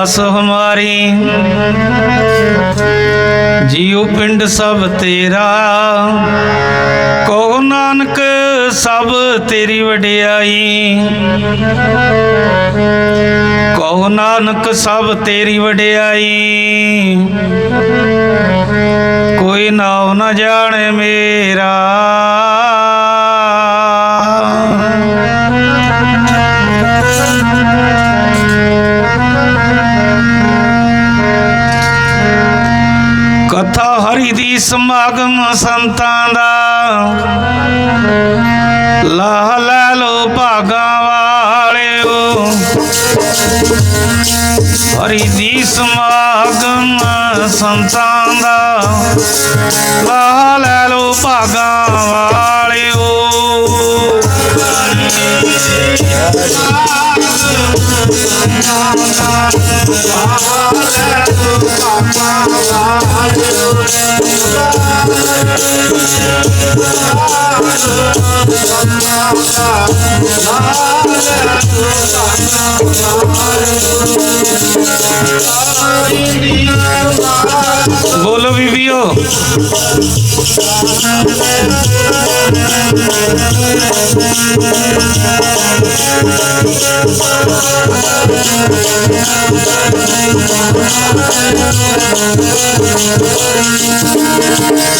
ਆਸ ਹਮਾਰੀ। ਜੀਉ ਪਿੰਡ ਸਭ ਤੇਰਾ। ਕੋ ਨਾਨਕ ਸਭ ਤੇਰੀ ਵਡਿਆਈ। ਕਹੋ ਨਾਨਕ ਸਭ ਤੇਰੀ ਵਡਿਆਈ। ਕੋਈ ਨਾਉ ਨਾ ਜਾਣੇ ਮੇਰਾ। ਸਮਾਗਮ ਸੰਤਾਂ ਦਾ। ਲਾਹ ਲੈ ਲੋ ਭਾਗਾਂ ਵਾਲਿਓ। ਹਰੀ ਦੀ ਸਮਾਗਮ ਸੰਤਾਂ ਦਾ। ਲਾਹ ਲੈ ਲੋ ਭਾਗਾਂ ਬੋਲੋ ਬੀਬੀਓ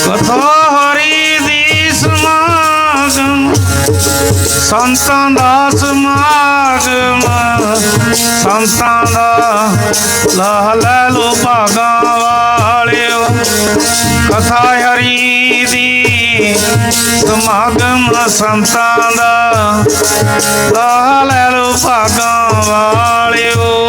ਕਥਾ ਹਰੀ ਦੀ ਸੰਤਾਂ ਦਾ ਸਮਾਗਮ ਸੰਤਾਂ ਦਾ ਲਾਹ ਲੈ ਲੋ ਭਾਗਾਂ ਵਾਲਿਓ। ਕਥਾ ਹਰੀ ਦੀ ਸਮਾਗਮ ਸੰਤਾਂ ਦਾ ਲਾਹ ਲੈ ਲੋ ਭਾਗਾਂ ਵਾਲਿਓ।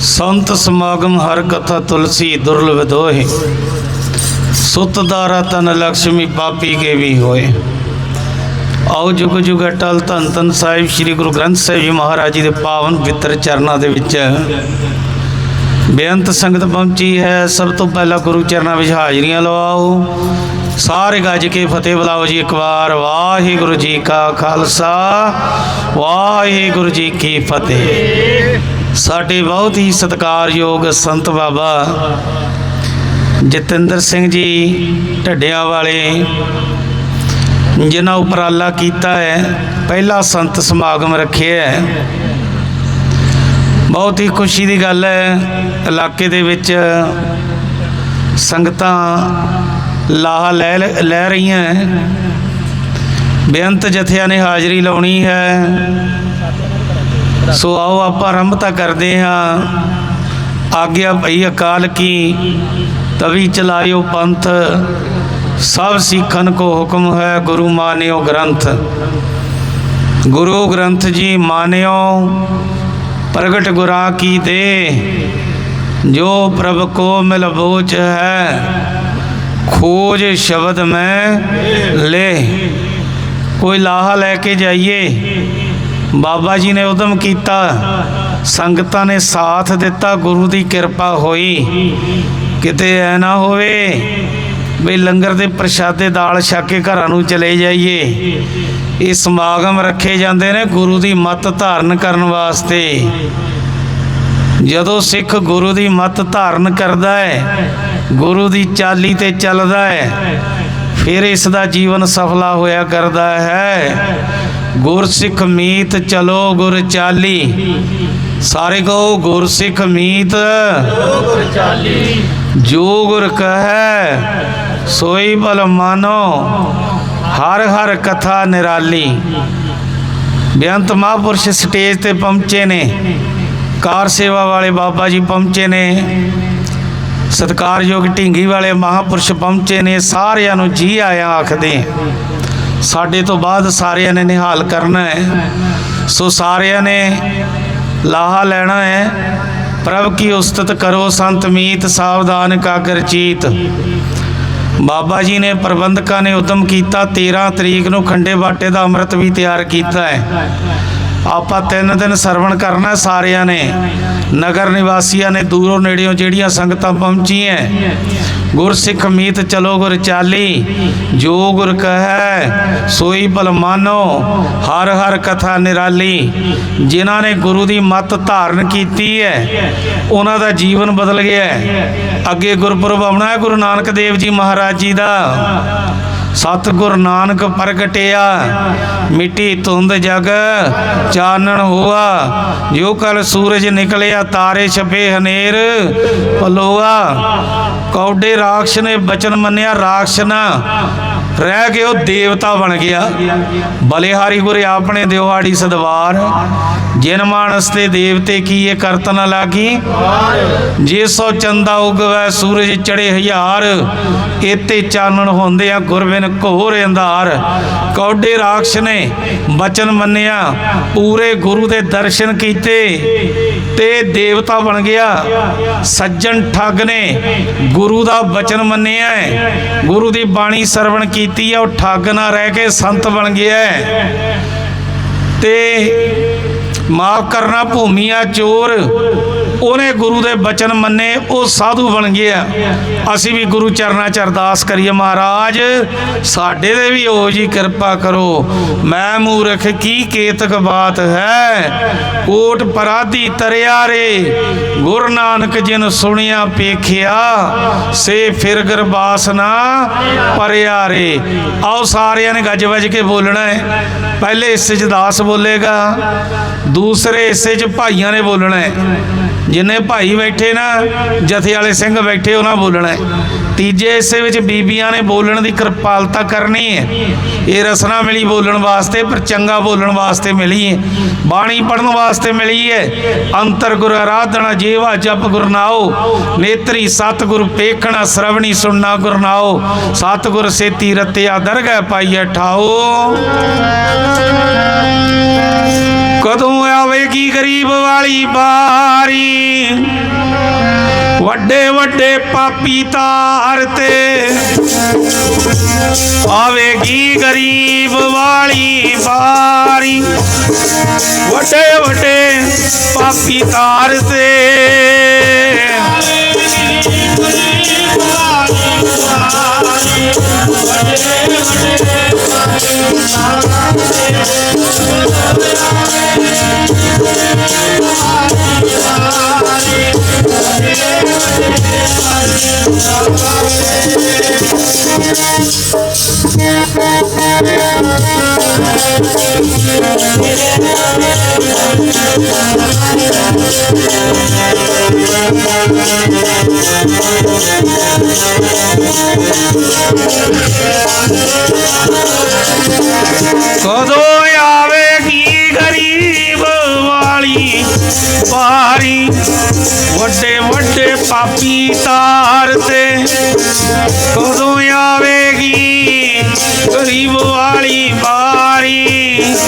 ਸੰਤ ਸਮਾਗਮ ਹਰ ਕਥਾ ਤੁਲਸੀ ਦੁਰਲਭ ਦੋਏ ਸੁਤ ਦਾਰਾ ਤਨ ਲక్ష్ਮੀ ਪਾਪੀ ਕੇ ਵੀ ਹੋਏ। ਆਓ ਜੁਗ ਜੁਗ ਅਟਲ ਧੰਨ ਧੰਨ ਸਾਹਿਬ ਸ੍ਰੀ ਗੁਰੂ ਗ੍ਰੰਥ ਸਾਹਿਬ ਜੀ ਮਹਾਰਾਜ ਜੀ ਦੇ ਪਾਵਨ ਪਵਿੱਤਰ ਚਰਨਾਂ ਦੇ ਵਿੱਚ। ਬੇਅੰਤ ਸੰਗਤ ਪਹੁੰਚੀ ਹੈ। ਸਭ ਤੋਂ ਪਹਿਲਾਂ ਗੁਰੂ ਚਰਨਾਂ ਵਿੱਚ ਹਾਜ਼ਰੀਆਂ ਲਵਾਓ। ਸਾਰੇ ਗੱਜ ਕੇ ਫਤਿਹ ਬੁਲਾਓ ਜੀ ਇੱਕ ਵਾਰ। ਵਾਹਿਗੁਰੂ ਜੀ ਕਾ ਖਾਲਸਾ, ਵਾਹਿਗੁਰੂ ਜੀ ਕੀ ਫਤਿਹ। ਸਾਡੇ ਬਹੁਤ ਹੀ ਸਤਿਕਾਰਯੋਗ ਸੰਤ ਬਾਬਾ ਜਤਿੰਦਰ ਸਿੰਘ ਜੀ ਢੱਡਿਆਂ ਵਾਲੇ, ਜਿਨ੍ਹਾਂ ਉਪਰਾਲਾ ਕੀਤਾ ਹੈ, ਪਹਿਲਾ ਸੰਤ ਸਮਾਗਮ ਰੱਖਿਆ ਹੈ। ਬਹੁਤ ਹੀ ਖੁਸ਼ੀ ਦੀ ਗੱਲ ਹੈ, ਇਲਾਕੇ ਦੇ ਵਿੱਚ ਸੰਗਤਾਂ ਲਾਹਾ ਲੈ ਲੈ ਰਹੀਆਂ ਹੈ। ਬੇਅੰਤ ਜਥਿਆਂ ਨੇ ਹਾਜ਼ਰੀ ਲਾਉਣੀ ਹੈ। ਸੋ ਆਓ ਆਪਾਂ ਆਰੰਭਤਾ ਕਰਦੇ ਹਾਂ। ਆਗਿਆ ਭਈ ਅਕਾਲ ਕੀ, ਤਵੀ ਚਲਾਇਓ ਪੰਥ। ਸਭ ਸਿੱਖਨ ਕੋ ਹੁਕਮ ਹੈ ਗੁਰੂ ਮਾਨਿਓ ਗ੍ਰੰਥ। ਗੁਰੂ ਗ੍ਰੰਥ ਜੀ ਮਾਨਿਓ, ਪ੍ਰਗਟ ਗੁਰਾਂ ਕੀ ਦੇ। ਜੋ ਪ੍ਰਭ ਕੋ ਮਿਲਬੋਚ ਹੈ ਖੋਜ ਸ਼ਬਦ ਮੈਂ ਲੈ। ਕੋਈ ਲਾਹਾ ਲੈ ਕੇ ਜਾਈਏ। ਬਾਬਾ ਜੀ ਨੇ ਉਦਮ ਕੀਤਾ। ਸੰਗਤਾਂ ਨੇ ਸਾਥ ਦਿੱਤਾ। ਗੁਰੂ ਦੀ ਕਿਰਪਾ ਹੋਈ। ਕਿਤੇ ਐ ਨਾ ਹੋਵੇ ਵੀ ਲੰਗਰ ਦੇ ਪ੍ਰਸ਼ਾਦੇ ਦਾਲ ਛੱਕ ਕੇ ਘਰਾਂ ਨੂੰ ਚਲੇ ਜਾਈਏ। ਇਹ ਸਮਾਗਮ ਰੱਖੇ ਜਾਂਦੇ ਨੇ ਗੁਰੂ ਦੀ ਮੱਤ ਧਾਰਨ ਕਰਨ ਵਾਸਤੇ। ਜਦੋਂ ਸਿੱਖ ਗੁਰੂ ਦੀ ਮੱਤ ਧਾਰਨ ਕਰਦਾ ਹੈ ਗੁਰੂ ਦੀ ਚਾਲੀ ਤੇ ਚੱਲਦਾ ਹੈ, ਫਿਰ ਇਸ ਦਾ ਜੀਵਨ ਸਫਲਾ ਹੋਇਆ ਕਰਦਾ ਹੈ। ਗੁਰਸਿੱਖ ਮੀਤ ਚਲੋ ਗੁਰ ਚਾਲੀ। ਸਾਰੇ ਕਹੋ, ਗੁਰਸਿੱਖ ਮੀਤ ਗੁਰ ਚਾਲੀ ਜੋ ਗੁਰ ਕਹੈ, ਸੋਈ ਬਲ ਮਾਨੋ, ਹਰ ਹਰ ਕਥਾ ਨਿਰਾਲੀ। ਬੇਅੰਤ ਮਹਾਂਪੁਰਸ਼ ਸਟੇਜ ਤੇ ਪਹੁੰਚੇ ਨੇ। ਕਾਰ ਸੇਵਾ ਵਾਲੇ ਬਾਬਾ ਜੀ ਪਹੁੰਚੇ ਨੇ। ਸਤਿਕਾਰਯੋਗ ਢਿੰਗੀ ਵਾਲੇ ਮਹਾਪੁਰਸ਼ ਪਹੁੰਚੇ ਨੇ, ਸਾਰਿਆਂ ਨੂੰ ਜੀ ਆਇਆਂ ਆਖਦੇ ਸਾਡੇ ਤੋਂ ਬਾਅਦ ਸਾਰਿਆਂ ਨੇ ਨਿਹਾਲ ਕਰਨਾ ਹੈ। ਸੋ ਸਾਰਿਆਂ ਨੇ ਲਾਹਾ ਲੈਣਾ ਹੈ। ਪ੍ਰਭ ਕੀ ਉਸਤਤ ਕਰੋ ਸੰਤ ਮੀਤ ਸਾਵਧਾਨ ਕਾਗਰ ਚੀਤ। ਬਾਬਾ ਜੀ ਨੇ ਪ੍ਰਬੰਧਕਾਂ ਨੇ ਉਦਮ ਕੀਤਾ 13 ਤਰੀਕ ਨੂੰ ਖੰਡੇ ਬਾਟੇ ਦਾ ਅੰਮ੍ਰਿਤ ਵੀ ਤਿਆਰ ਕੀਤਾ ਹੈ। ਆਪਾਂ ਤਿੰਨ ਦਿਨ ਸਰਵਣ ਕਰਨਾ ਸਾਰਿਆਂ ਨੇ। ਨਗਰ ਨਿਵਾਸੀਆਂ ਨੇ ਦੂਰੋਂ ਨੇੜਿਓਂ ਜਿਹੜੀਆਂ ਸੰਗਤਾਂ ਪਹੁੰਚੀਆਂ। ਗੁਰਸਿੱਖ ਮੀਤ ਚਲੋ ਗੁਰ ਚਾਲੀ। ਜੋ ਗੁਰ ਕਹੈ, ਸੋਈ ਭਲ ਮਾਨੋ। ਹਰ ਹਰ ਕਥਾ ਨਿਰਾਲੀ। ਜਿਨ੍ਹਾਂ ਨੇ ਗੁਰੂ ਦੀ ਮੱਤ ਧਾਰਨ ਕੀਤੀ ਹੈ, ਉਹਨਾਂ ਦਾ ਜੀਵਨ ਬਦਲ ਗਿਆ ਹੈ। ਅੱਗੇ ਗੁਰਪੁਰਬ ਆਉਣਾ ਹੈ ਗੁਰੂ ਨਾਨਕ ਦੇਵ ਜੀ ਮਹਾਰਾਜ ਜੀ ਦਾ। ਸਤਿਗੁਰ ਨਾਨਕ ਪ੍ਰਗਟਿਆ, ਮਿੱਟੀ ਧੁੰਦ ਜਗ, ਚਾਨਣ ਹੋਆ। ਜੋ ਕਲ ਸੂਰਜ ਨਿਕਲਿਆ, ਤਾਰੇ ਛਪੇ ਹਨੇਰ ਪਲੋਆ ਕੌਡੇ ਰਾਖਸ਼ ਨੇ ਬਚਨ ਮੰਨਿਆ ਰਾਖਸ਼ਨਾ ਰਹਿ ਕੇ ਉਹ ਦੇਵਤਾ ਬਣ ਗਿਆ। ਬਲਿਹਾਰੀ ਗੁਰੇ, ਆਪਣੇ ਦਿਵਾੜੀ ਸਦਵਾਰ। ਜਿਨ ਮਾਨਸ ਤੇ ਦੇਵਤੇ ਕੀ ਇਹ ਕਰਤ ਨ ਲਾਗੀ? ਜੇ ਸੋ ਚੰਦਾ ਉਗਵੈ, ਸੂਰਜ ਚੜੇ ਹਜ਼ਾਰ ਇਤੇ ਚਾਨਣ ਹੁੰਦੇ ਆ ਗੁਰਬਿਨ ਘੋਰ ਅੰਧਾਰ। ਕੌਡੇ ਰਾਖਸ਼ ਨੇ ਬਚਨ ਮੰਨਿਆ, ਪੂਰੇ ਗੁਰੂ ਦੇ ਦਰਸ਼ਨ ਕੀਤੇ ਤੇ ਦੇਵਤਾ ਬਣ ਗਿਆ। ਸੱਜਣ ਠੱਗ ਨੇ ਗੁਰੂ ਦਾ ਬਚਨ ਮੰਨਿਆ ਗੁਰੂ ਦੀ ਬਾਣੀ ਸਰਵਣ ਕੀਤੀ ਹੈ, ਉਹ ਠੱਗ ਨਾ ਰਹਿ ਕੇ ਸੰਤ ਬਣ ਗਿਆ ਤੇ ਮਾਫ ਕਰਨਾ ਭੂਮੀਆਂ ਚੋਰ। ਉਹਨੇ ਗੁਰੂ ਦੇ ਬਚਨ ਮੰਨੇ, ਉਹ ਸਾਧੂ ਬਣ ਗਿਆ ਅਸੀਂ ਵੀ ਗੁਰੂ ਚਰਨਾਂ ਚ ਅਰਦਾਸ ਕਰੀਏ ਮਹਾਰਾਜ, ਸਾਡੇ ਤੇ ਵੀ ਹੋ ਜੀ ਕਿਰਪਾ ਕਰੋ। ਮੈਂ ਮੂਰਖ, ਕੀ ਕੇਤਕ ਬਾਤ ਹੈ? ਕੋਟ ਪਰਾਧੀ ਤਰਿਆ ਰੇ, ਗੁਰ ਨਾਨਕ ਜਿਨ ਸੁਣਿਆ ਪੇਖਿਆ ਸੇ ਫਿਰ ਗਰਬਾਸ ਨਾ ਪਰਿਆ ਰੇ। ਆਓ ਸਾਰਿਆਂ ਨੇ ਗੱਜ ਵੱਜ ਕੇ ਬੋਲਣਾ ਹੈ। ਪਹਿਲੇ ਹਿੱਸੇ 'ਚ ਦਾਸ ਬੋਲੇਗਾ, ਦੂਸਰੇ ਹਿੱਸੇ 'ਚ ਭਾਈਆਂ ਨੇ ਬੋਲਣਾ ਹੈ। ਜਿੰਨੇ ਭਾਈ ਬੈਠੇ ਨਾ, ਜਥੇ ਵਾਲੇ ਸਿੰਘ ਬੈਠੇ, ਉਹਨਾਂ ਬੋਲਣਾ ਤੀਜੇ ਹਿੱਸੇ ਵਿੱਚ ਬੀਬੀਆਂ ਨੇ ਬੋਲਣ ਦੀ ਕਿਰਪਾਲਤਾ ਕਰਨੀ ਹੈ। ਇਹ ਰਸਨਾ ਮਿਲੀ ਬੋਲਣ ਵਾਸਤੇ, ਪਰ ਚੰਗਾ ਬੋਲਣ ਵਾਸਤੇ ਮਿਲੀ ਹੈ। ਬਾਣੀ ਪੜਨ ਵਾਸਤੇ ਮਿਲੀ ਹੈ। ਅੰਤਰ ਗੁਰ ਆਰਾਧਨਾ, ਜੀਵਾ ਜਪ ਗੁਰਨਾਓ ਨੇਤਰੀ ਸਤਿਗੁਰ ਪੇਖਣਾ, ਸ਼ਰਵਣੀ ਸੁਣਨਾ ਗੁਰਨਾਓ ਸਤਿਗੁਰ ਸੇਤੀ ਰਤਿਆ, ਦਰਗਹਿ ਪਾਈਐ ਠਾਓ ਕਦੋਂ ਆਵੇਗੀ ਗਰੀਬ ਵਾਲੀ ਬਾਰੀ? ਵੱਡੇ ਵੱਡੇ ਪਾਪੀ ਤਾਰ ਤੇ ਆਵੇਗੀ ਗਰੀਬ ਵਾਲੀ ਬਾਰੀ? ਵੱਡੇ ਵੱਡੇ ਪਾਪੀ ਤਾਰ ਤੇ ਕਦੋਂ ਆਵੇਗੀ ਗਰੀਬ ਵਾਲੀ ਬਾਰੀ ਵੱਡੇ ਵੱਡੇ ਪਾਪੀ ਤਾਰ ਤੇ ਕਦੋਂ ਆਵੇਗੀ ਗਰੀਬ ਵਾਲੀ ਬਾਰੀ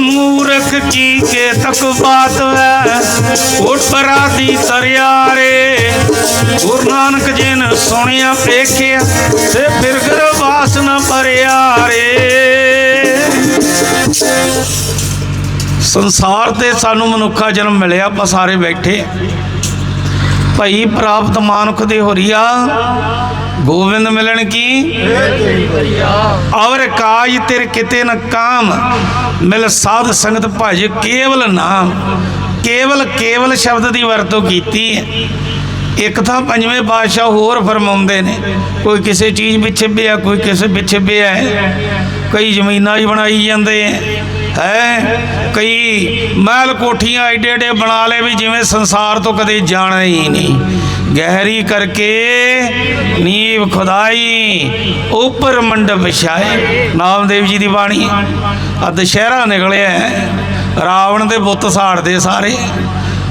ਮੂਰਖ ਕੀ ਕੇ ਤਕ ਬਾਤ ਹੈ, ਉਠ ਪਰਾਦੀ ਤਰਿਆਰੇ ਗੁਰੂ ਨਾਨਕ ਜੀ ਨੇ ਸੁਣਿਆ, ਵੇਖਿਆ ਤੇ ਫਿਰ ਗਰਵਾਸ ਨ ਭਰਿਆ ਰੇ। ਸੰਸਾਰ ਤੇ ਸਾਨੂੰ ਮਨੁੱਖਾ ਜਨਮ ਮਿਲਿਆ, ਆਪਾਂ ਸਾਰੇ ਬੈਠੇ। ਭਈ ਪ੍ਰਾਪਤ ਮਾਨੁਖ ਦੇ ਹੋਰੀਆ, ਗੋਬਿੰਦ ਮਿਲਣ ਕੀ? ਔਰ ਕਾਜ ਤੇਰੇ ਕਿਤੇ ਨ ਕਾਮ, ਮਿਲ ਸਾਧ ਸੰਗਤ ਭਜ ਕੇਵਲ ਨਾਮ। ਕੇਵਲ ਕੇਵਲ ਸ਼ਬਦ ਦੀ ਵਰਤੋਂ ਕੀਤੀ ਹੈ। ਇੱਕ ਤਾਂ ਪੰਜਵੇਂ ਪਾਤਸ਼ਾਹ ਹੋਰ ਫਰਮਾਉਂਦੇ ਨੇ, ਕੋਈ ਕਿਸੇ ਚੀਜ਼ ਪਿੱਛੇ ਪਿਆ, ਕੋਈ ਕਿਸੇ ਪਿੱਛੇ ਪਿਆ ਹੈ। ਕਈ ਜ਼ਮੀਨਾਂ ਹੀ ਬਣਾਈ ਜਾਂਦੇ ਹੈ। ਹੈ, ਕਈ ਮਹਿਲ ਕੋਠੀਆਂ ਏਡੇ ਏਡੇ ਬਣਾ ਲਏ ਵੀ ਜਿਵੇਂ ਸੰਸਾਰ ਤੋਂ ਕਦੇ ਜਾਣਾ ਹੀ ਨਹੀਂ। ਗਹਿਰੀ ਕਰਕੇ ਨੀਵ ਖੁਦਾਈ, ਉੱਪਰ ਮੰਡਪ ਵਿਛਾਏ, ਨਾਮਦੇਵ ਜੀ ਦੀ ਬਾਣੀ। ਆ ਦੁਸ਼ਹਿਰਾ ਨਿਕਲਿਆ ਰਾਵਣ ਦੇ ਬੁੱਤ ਸਾੜਦੇ ਸਾਰੇ।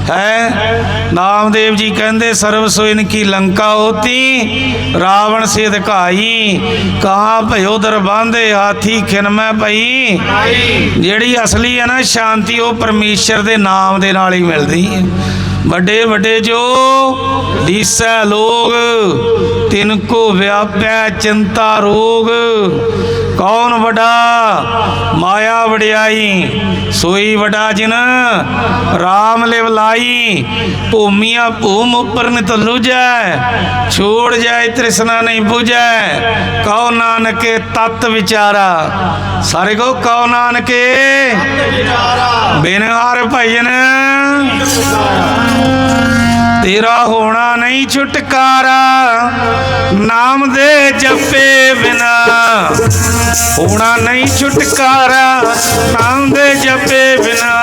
ਹੈ। ਨਾਮਦੇਵ ਜੀ ਕਹਿੰਦੇ, ਸਰਬ ਸੋਇਨ ਕੀ ਲੰਕਾ ਹੋਤੀ, ਰਾਵਣ ਸੇ ਦਿਖਾਈ ਕਹਾਂ ਭਇਓ ਦਰ ਹਾਥੀ ਖਿਨ ਮੈਂ ਭਈ। ਜਿਹੜੀ ਅਸਲੀ ਹੈ ਨਾ ਸ਼ਾਂਤੀ, ਉਹ ਪਰਮੇਸ਼ਰ ਦੇ ਨਾਮ ਦੇ ਨਾਲ ਹੀ ਮਿਲਦੀ ਹੈ। ਵੱਡੇ ਵੱਡੇ ਜੋ ਦੀਸੈ ਲੋਗ, ਤਿਨ ਕੋ ਵਿਆਪੈ ਚਿੰਤਾ ਰੋਗ। ਕੌਣ ਵਡਾ? ਮਾਇਆ ਵਡਿਆਈ। ਸੋਈ ਵੱਡਾ ਜਿਨ RAM ਲਿਵ ਲਾਈ। ਭੂਮੀਆਂ ਭੂਮ ਉੱਪਰ ਨਿਤ ਲੁਜੈ ਛੋੜ ਜਾਏ, ਤ੍ਰਿਸ਼ਨਾ ਨਹੀਂ 부ਜੈ ਕਉ ਨਾਨਕੇ ਤਤ ਵਿਚਾਰਾ। ਸਾਰੇ ਕੋ ਕਉ ਨਾਨਕੇ ਬਿਨ ਹਰ ਭਜਨ। ਤੇਰਾ ਹੋਣਾ ਨਹੀਂ ਛੁਟਕਾਰਾ, ਨਾਮ ਦੇ ਜਪੇ ਬਿਨਾ। ਹੋਣਾ ਨਹੀਂ ਛੁਟਕਾਰਾ, ਨਾਮ ਦੇ ਜਪੇ ਬਿਨਾ।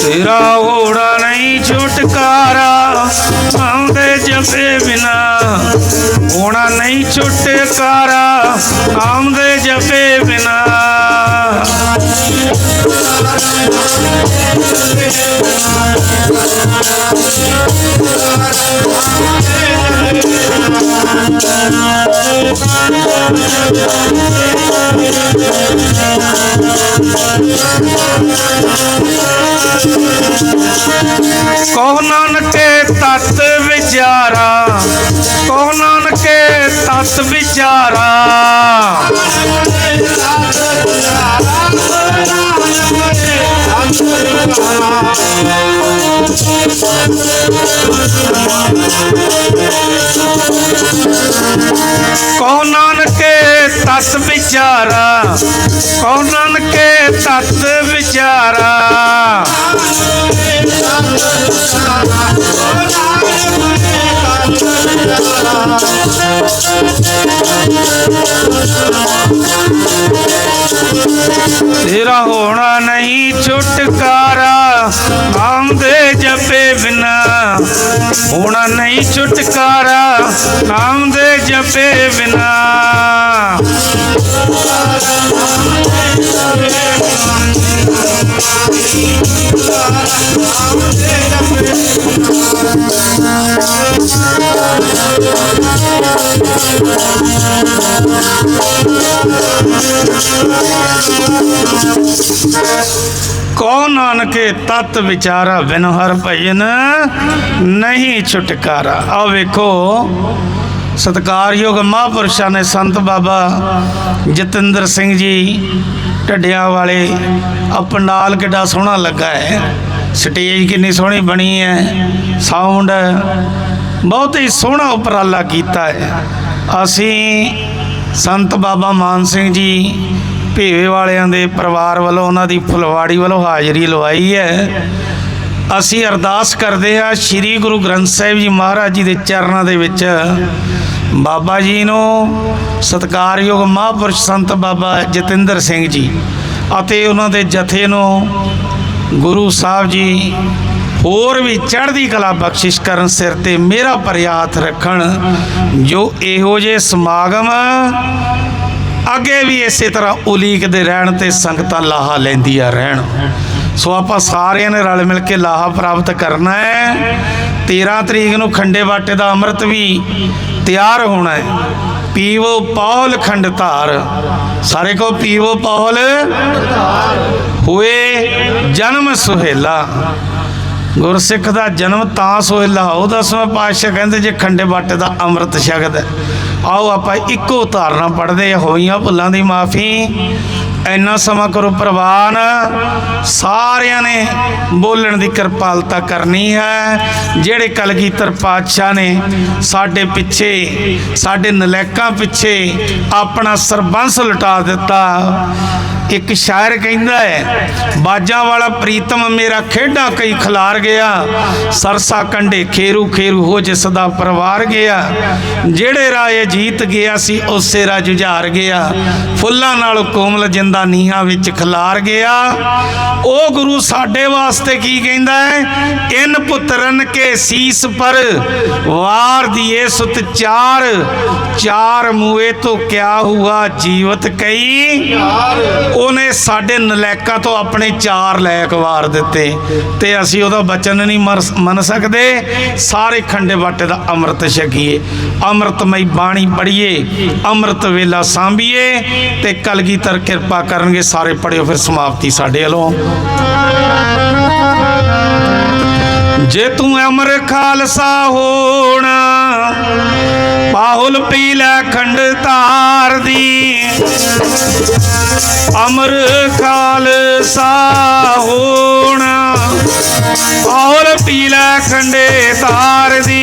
ਤੇਰਾ ਹੋਣਾ ਨਹੀਂ ਛੁਟਕਾਰਾ ਨਾਮ ਜਪੇ ਬਿਨਾ। ਹੋਣਾ ਨਹੀਂ ਛੁਟਕਾਰਾ ਨਾਮ ਦੇ ਜਪੇ ਬਿਨਾ। ਕਹੋ ਨਾਨਕੇ ਤਤ ਵਿਚਾਰਾ ਕਹੋ ਨਾਨਕੇ ਤਤ ਵਿਚਾਰਾ। ਕਹੋ ਨਾਨਕੇ ਤਤ ਵਿਚਾਰਾ? ਕਹੋ ਨਾਨਕੇ ਤਤ ਵਿਚਾਰਾ? ਤੇਰਾ ਹੋਣਾ ਨਹੀਂ ਛੁਟਕਾਰਾ। ਨਾਮ ਜਪੇ ਬਿਨਾ ਹੋਣਾ ਨਹੀਂ ਛੁਟਕਾਰਾ ਨਾਮ ਦੇ ਜਪੇ ਬਿਨਾ। ਕੋ ਨਾਨਕੇ ਤਤ ਵਿਚਾਰਾ ਬਿਨ ਹਰ ਭਜਨ? ਨਹੀਂ ਛੁਟਕਾਰਾ। ਆ ਵੇਖੋ। ਸਤਿਕਾਰਯੋਗ ਮਹਾਂਪੁਰਸ਼ਾਂ ਨੇ ਸੰਤ ਬਾਬਾ ਜਤਿੰਦਰ ਸਿੰਘ ਜੀ ਢੱਡਿਆਂ ਵਾਲੇ ਆ ਪੰਡਾਲ ਕਿੱਡਾ ਸੋਹਣਾ ਲੱਗਾ ਹੈ। ਸਟੇਜ ਕਿੰਨੀ ਸੋਹਣੀ ਬਣੀ ਹੈ। ਸਾਊਂਡ ਬਹੁਤ ਹੀ ਸੋਹਣਾ ਉਪਰਾਲਾ ਕੀਤਾ ਹੈ। ਅਸੀਂ ਸੰਤ ਬਾਬਾ ਮਾਨ ਸਿੰਘ ਜੀ ਭੇਵੇ ਵਾਲਿਆਂ ਦੇ ਪਰਿਵਾਰ ਵੱਲੋਂ ਉਹਨਾਂ ਦੀ ਫੁਲਵਾੜੀ ਵੱਲੋਂ ਹਾਜ਼ਰੀ ਲਵਾਈ ਹੈ। ਅਸੀਂ ਅਰਦਾਸ ਕਰਦੇ ਹਾਂ ਸ੍ਰੀ ਗੁਰੂ ਗ੍ਰੰਥ ਸਾਹਿਬ ਜੀ ਮਹਾਰਾਜ ਜੀ ਦੇ ਚਰਨਾਂ ਦੇ ਵਿੱਚ ਬਾਬਾ ਜੀ ਨੂੰ ਸਤਿਕਾਰਯੋਗ ਮਹਾਂਪੁਰਸ਼ ਸੰਤ ਬਾਬਾ ਜਤਿੰਦਰ ਸਿੰਘ ਜੀ ਅਤੇ ਉਹਨਾਂ ਦੇ ਜਥੇ ਨੂੰ ਗੁਰੂ ਸਾਹਿਬ ਜੀ ਹੋਰ ਵੀ ਚੜ੍ਹਦੀ ਕਲਾ ਬਖਸ਼ਿਸ਼ ਕਰਨ ਸਿਰ ਤੇ ਮੇਰਾ ਪ੍ਰਿਆਤ ਰੱਖਣ ਜੋ ਇਹੋ ਜਿਹੇ ਸਮਾਗਮ ਅੱਗੇ ਵੀ ਇਸੇ ਤਰ੍ਹਾਂ ਉਲੀਕਦੇ ਰਹਿਣ ਤੇ ਸੰਗਤਾਂ ਲਾਹਾ ਲੈਂਦੀਆਂ ਰਹਿਣ। ਸੋ ਆਪਾਂ ਸਾਰਿਆਂ ਨੇ ਰਲ ਮਿਲ ਕੇ ਲਾਹਾ ਪ੍ਰਾਪਤ ਕਰਨਾ ਹੈ। 13 ਤਰੀਕ ਨੂੰ ਖੰਡੇ ਬਾਟੇ ਦਾ ਅੰਮ੍ਰਿਤ ਵੀ ਤਿਆਰ ਹੋਣਾ ਹੈ। ਪੀਵੋ ਪੌਲ ਖੰਡ ਧਾਰ ਸਾਰੇ ਕੋ ਪੀਵੋ ਪੌਲ। ਹੋਏ ਜਨਮ ਸੁਹੇਲਾ। ਗੁਰਸਿੱਖ ਦਾ ਜਨਮ ਤਾਂ ਸੁਹੇਲਾ ਹੋ ਦਸਵੇਂ ਪਾਤਸ਼ਾਹ ਕਹਿੰਦੇ ਜੇ ਖੰਡੇ ਬਾਟੇ ਦਾ ਅੰਮ੍ਰਿਤ ਛਕਦਾ। ਆਓ ਆਪਾਂ ਇੱਕੋ ਧਾਰਨਾ ਪੜਦੇ ਹੋਈਆਂ ਭੁੱਲਾਂ ਦੀ ਮਾਫੀ। ਇੰਨਾ ਸਮਾਂ ਕਰੋ ਪ੍ਰਵਾਨ। ਸਾਰਿਆਂ ਨੇ ਬੋਲਣ ਦੀ ਕਿਰਪਾਲਤਾ ਕਰਨੀ ਹੈ। ਜਿਹੜੇ ਕਲਗੀਧਰ ਪਾਤਸ਼ਾਹ ਨੇ ਸਾਡੇ ਪਿੱਛੇ, ਸਾਡੇ ਨਲੈਕਾਂ ਪਿੱਛੇ ਆਪਣਾ ਸਰਬੰਸ ਲੁਟਾ ਦਿੱਤਾ। ਇੱਕ ਸ਼ਾਇਰ ਕਹਿੰਦਾ ਹੈ, ਬਾਜਾਂ ਵਾਲਾ ਪ੍ਰੀਤਮ ਮੇਰਾ ਖੇਡਾਂ ਕਈ ਖਿਲਾਰ ਗਿਆ। ਸਰਸਾ ਕੰਡੇ ਖੇਰੂ ਖੇਰੂ ਹੋ ਜਿਸ ਦਾ ਪਰਿਵਾਰ ਗਿਆ। ਜਿਹੜੇ ਰਾਏ ਜੀਤ ਗਿਆ ਸੀ, ਉਸੇ ਰਾ ਜੁਝਾਰ ਗਿਆ। ਫੁੱਲਾਂ ਨਾਲ ਕੋਮਲ ਜਿੰਦਾ ਨੀਹਾਂ ਵਿੱਚ ਖਿਲਾਰ ਗਿਆ। ਉਹ ਗੁਰੂ ਸਾਡੇ ਵਾਸਤੇ ਕੀ ਕਹਿੰਦਾ ਹੈ? ਇਨ ਪੁੱਤਰਨ ਕੇ ਸੀਸ ਪਰ ਵਾਰ ਦੀਏ ਸੁਤ ਚਾਰ ਚਾਰ ਮੂਏ ਤੋਂ ਕਿਆ ਹੁਆ ਜੀਵਤ ਕਈ? ਉਹਨੇ ਸਾਡੇ ਨਲੈਕਾਂ ਤੋਂ ਆਪਣੇ ਚਾਰ ਲੈਕ ਵਾਰ ਦਿੱਤੇ ਤੇ ਅਸੀਂ ਉਹਦਾ ਬਚਨ ਨਹੀਂ ਮਰ- ਮੰਨ ਸਕਦੇ। ਸਾਰੇ ਖੰਡੇ ਬਾਟੇ ਦਾ ਅੰਮ੍ਰਿਤ ਛਕੀਏ। ਅੰਮ੍ਰਿਤਮਈ ਬਾਣੀ ਪੜ੍ਹੀਏ, ਅੰਮ੍ਰਿਤ ਵੇਲਾ ਸਾਂਭੀਏ ਤੇ ਕਲਗੀਧਰ ਕਿਰਪਾ ਕਰਨਗੇ ਸਾਰੇ ਪੜਿਓ ਫਿਰ ਸਮਾਪਤੀ ਸਾਡੇ ਵੱਲੋਂ। ਜੇ ਤੂੰ ਅਮਰ ਖਾਲਸਾ ਹੋਣਾ ਪਾਹੁਲ ਪੀ ਲੈ ਖੰਡ ਧਾਰ ਦੀ। ਅਮਰ ਖਾਲਸਾ ਹੋਣਾ ਪਾਹੁਲ ਪੀ ਲੈ ਖੰਡੇ ਧਾਰ ਦੀ।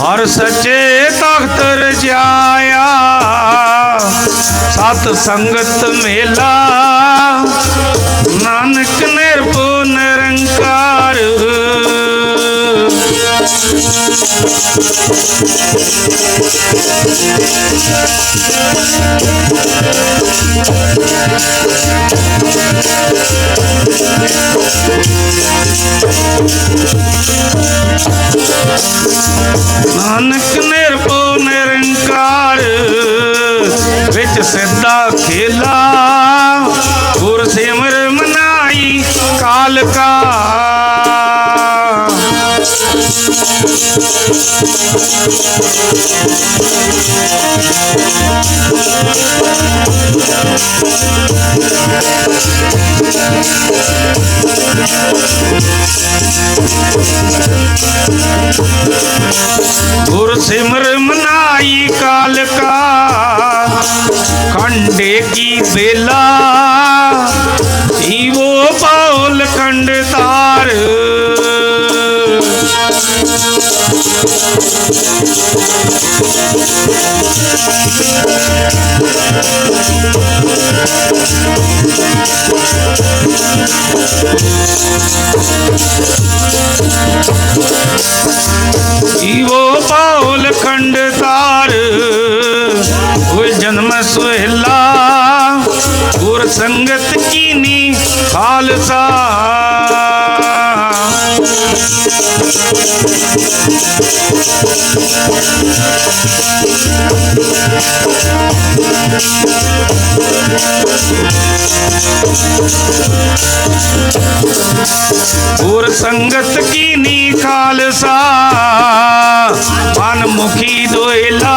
ਹਰ ਸੱਚੇ ਤਖਤ ਰਜਾਇਆ। ਸਤ ਸੰਗਤ ਮੇਲਾ ਨਾਨਕ ਨਿਰਭਉ ਨਿਰੰਕਾਰ ਵਿੱਚ ਸਿੱਧਾ ਖੇਲਾ। ਗੁਰ ਸਿਮਰ ਮਨਾਈ ਕਾਲ ਕਾ ਗੁਰ ਸਿਮਰ ਮਨਾਈ ਕਾਲ ਕਾ ਖੰਡੇ ਕੀ ਬੇਲਾ ਈਵੋ ਪਾਉਲ ਖੰਡ ਤਾਰ ਈਵੋ ਗੁਰ ਸੰਗਤ ਕੀ ਨੀ ਖਾਲਸਾ? ਮਨ ਮੁਖੀ ਦੋਇਲਾ।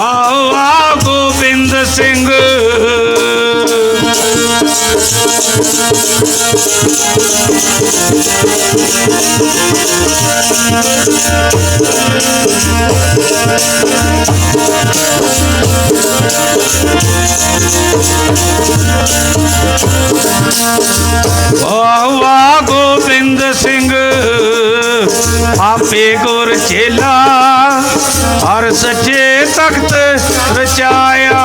ਆਓ ਆ ਗੋਬਿੰਦ ਸਿੰਘ। ਵਾਹ ਗੋਬਿੰਦ ਸਿੰਘ ਆਪੇ ਗੁਰ ਚੇਲਾ ਹਰ ਸੱਚੇ ਤਖਤ ਰਚਾਇਆ।